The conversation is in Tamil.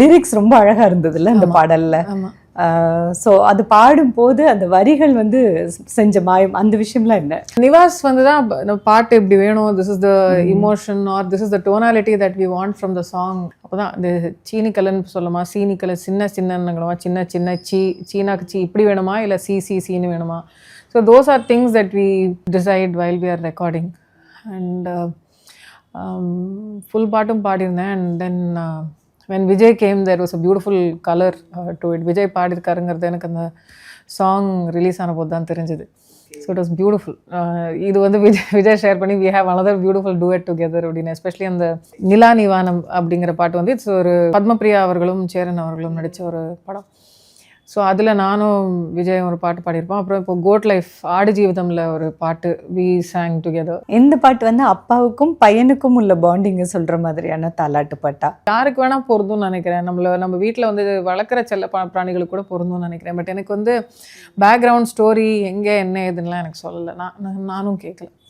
லிரிக்ஸ் ரொம்ப அழகா இருந்ததுல்ல அந்த பாடல்ல. ஸோ அது பாடும்போது அந்த வரிகள் வந்து செஞ்ச மாயம் அந்த விஷயம்லாம் என்ன? நிவாஸ் வந்து தான் பாட்டு இப்படி வேணும்? This is the emotion or this is the tonality that we want from the song அப்போ தான் இந்த சீனி கலர்னு சொல்லமா? சீனி கலர் சின்ன சின்னங்கணுமா சின்ன சின்ன சீ சீனாக்கு சீ இப்படி வேணுமா? இல்லை சி சி சீனு வேணுமா? So those are things that we decide while we are recording and full பாட்டும் பாடியிருந்தேன். And then when Vijay came there was a beautiful colour to it Vijay பாடியிருக்காருங்கிறது எனக்கு அந்த சாங் ரிலீஸ் ஆன போது தான் தெரிஞ்சது. ஸோ இட் வாஸ் பியூட்டிஃபுல் இது வந்து விஜய் விஜய் ஷேர் பண்ணி we have another beautiful duet together அப்படின்னு. எஸ்பெஷலி அந்த நிலா நிவானம் அப்படிங்கிற பாட்டு வந்து இட்ஸ் ஒரு பத்மபிரியா அவர்களும் சேரன் அவர்களும் நடித்த ஒரு படம். ஸோ அதில் நானும் விஜய் ஒரு பாட்டு பாடியிருப்போம். அப்புறம் இப்போ கோட் லைஃப் ஆடு ஜீவிதமில் ஒரு பாட்டு வி sang டுகெதர் இந்த பாட்டு வந்து அப்பாவுக்கும் பையனுக்கும் உள்ள பாண்டிங்க சொல்ற மாதிரியான தாலாட்டு பாட்டா? யாருக்கு வேணால் பொருந்தும்னு நினைக்கிறேன். நம்மள நம்ம வீட்டில் வந்து வளர்க்குற செல்ல பிராணிகளுக்கு கூட பொருந்தும்னு நினைக்கிறேன். பட் எனக்கு வந்து பேக்ரவுண்ட் ஸ்டோரி எங்கே என்ன ஏதுன்னுலாம் எனக்கு சொல்லலை. நான்- நானும் கேட்கல